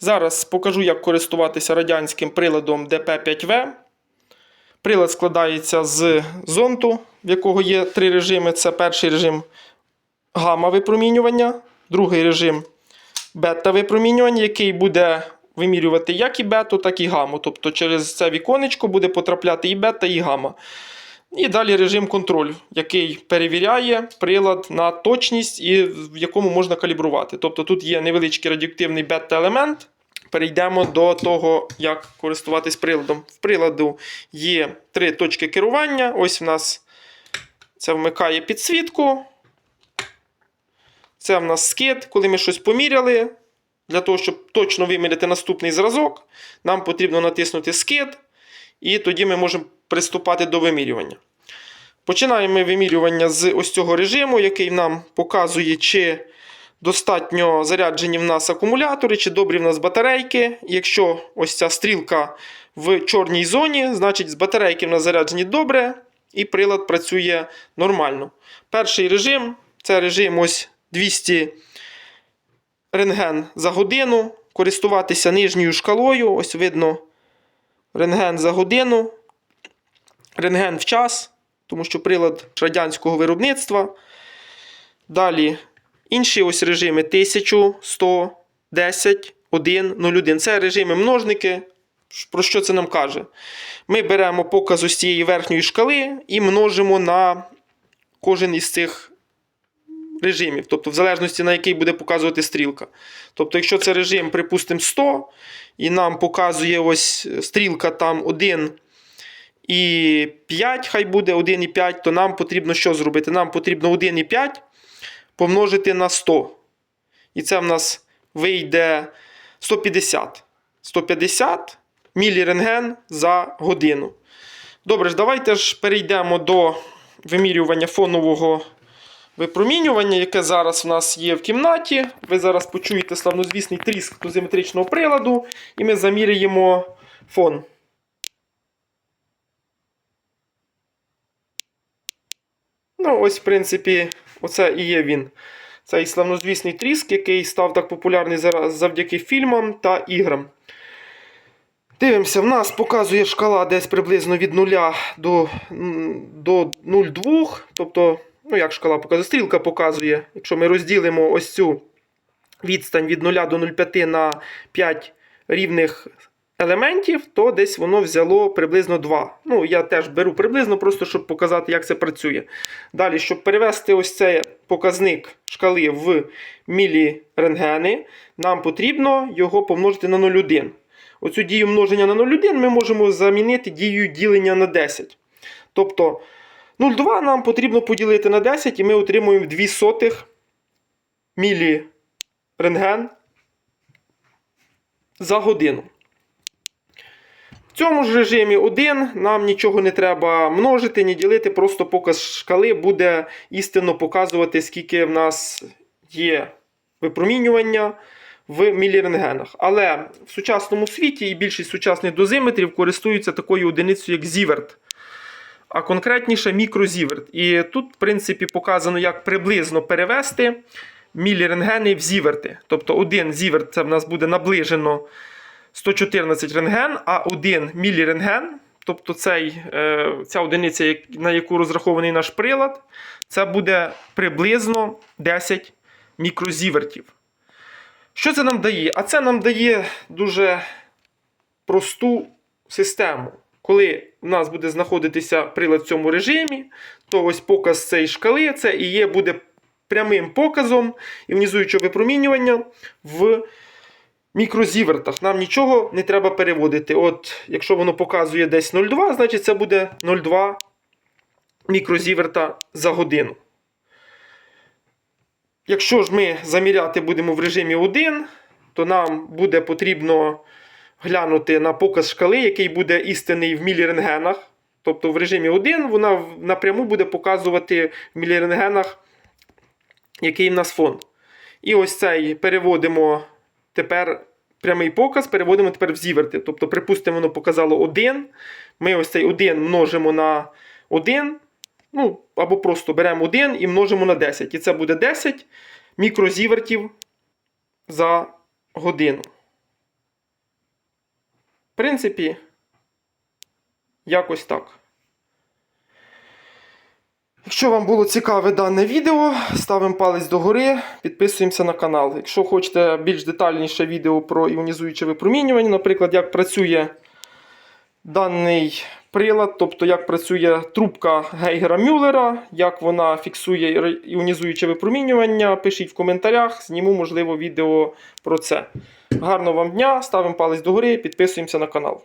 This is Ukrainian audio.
Зараз покажу, як користуватися радянським приладом DP5V. Прилад складається з зонту, в якого є три режими. Це перший режим гамма випромінювання, другий режим бета випромінювання, який буде вимірювати як і бету, так і гаму. Тобто через це віконечко буде потрапляти і бета, і гамма. І далі режим контролю, який перевіряє прилад на точність і в якому можна калібрувати. Тобто тут є невеличкий радіоактивний бета-елемент. Перейдемо до того, як користуватись приладом. В приладу є три точки керування. Ось в нас це вмикає підсвітку. Це в нас скид, коли ми щось поміряли. Для того, щоб точно виміряти наступний зразок, нам потрібно натиснути скид, і тоді ми можемо приступати до вимірювання. Починаємо вимірювання з ось цього режиму, який нам показує, чи достатньо заряджені в нас акумулятори, чи добрі в нас батарейки. Якщо ось ця стрілка в чорній зоні, значить з батарейки в нас заряджені добре, і прилад працює нормально. Перший режим це режим ось 200 рентген за годину. Користуватися нижньою шкалою. Ось видно рентген за годину, рентген в час, тому що прилад радянського виробництва. Далі інші ось режими 1000, 100, 10, 1, 01. Це режими множники. Про що це нам каже? Ми беремо показ ось цієї верхньої шкали і множимо на кожен із цих режимів, тобто в залежності на який буде показувати стрілка. Тобто, якщо це режим, припустимо, 100, і нам показує ось стрілка там 1 і 5, хай буде 1 і 5, то нам потрібно що зробити? Нам потрібно 1 і 5 помножити на 100. І це в нас вийде 150. 150 мілірентген за годину. Добре ж, давайте ж перейдемо до вимірювання фонового випромінювання, яке зараз у нас є в кімнаті. Ви зараз почуєте славнозвісний тріск дозиметричного приладу, і ми заміряємо фон. Ну, ось, в принципі, оце і є він. Цей славнозвісний тріск, який став так популярний зараз завдяки фільмам та іграм. Дивимося, в нас показує шкала десь приблизно від 0 до, до 0,2. Тобто, ну як шкала показує, стрілка показує, якщо ми розділимо ось цю відстань від 0 до 0,5 на 5 рівних елементів, то десь воно взяло приблизно 2. Ну, я теж беру приблизно, просто щоб показати, як це працює. Далі, щоб перевести ось цей показник шкали в мілірентгени, нам потрібно його помножити на 0,1. Оцю дію множення на 0,1 ми можемо замінити дією ділення на 10. Тобто 0,2 нам потрібно поділити на 10, і ми отримуємо 2 сотих мілірентген за годину. В цьому ж режимі 1 нам нічого не треба множити, ні ділити, просто показ шкали буде істинно показувати, скільки в нас є випромінювання в мілірентгенах. Але в сучасному світі і більшість сучасних дозиметрів користуються такою одиницею, як зіверт. А конкретніше мікрозіверт. І тут, в принципі, показано, як приблизно перевести мілірентгени в зіверти. Тобто один зіверт це в нас буде наближено 114 рентген, а 1 мілірентген, тобто цей, е, ця одиниця, на яку розрахований наш прилад, це буде приблизно 10 мікрозівертів. Що це нам дає? А це нам дає дуже просту систему. Коли в нас буде знаходитися прилад в цьому режимі, то ось показ цієї шкали це і є буде прямим показом іонізуючого випромінювання в мікрозівертах. Нам нічого не треба переводити. От, Якщо воно показує десь 0,2, значить це буде 0,2 мікрозіверта за годину. Якщо ж ми заміряти будемо в режимі 1, то нам буде потрібно глянути на показ шкали, який буде істинний в мілірентгенах. Тобто в режимі 1 вона напряму буде показувати в мілірентгенах, який в нас фон. І ось цей переводимо тепер прямий показ, переводимо тепер в зіверти. Тобто, припустимо, воно показало 1. Ми ось цей 1 множимо на 1. Ну, або просто беремо 1 і множимо на 10. І це буде 10 мікрозівертів за годину. Принципі, якось так. Якщо вам було цікаве дане відео, ставимо палець догори, підписуємося на канал. Якщо хочете більш детальніше відео про іонізуюче випромінювання, наприклад, як працює даний прилад, тобто як працює трубка Гейгера Мюллера, як вона фіксує іонізуюче випромінювання, пишіть в коментарях, зніму, можливо, відео про це. Гарного вам дня, ставимо палець догори, підписуємося на канал.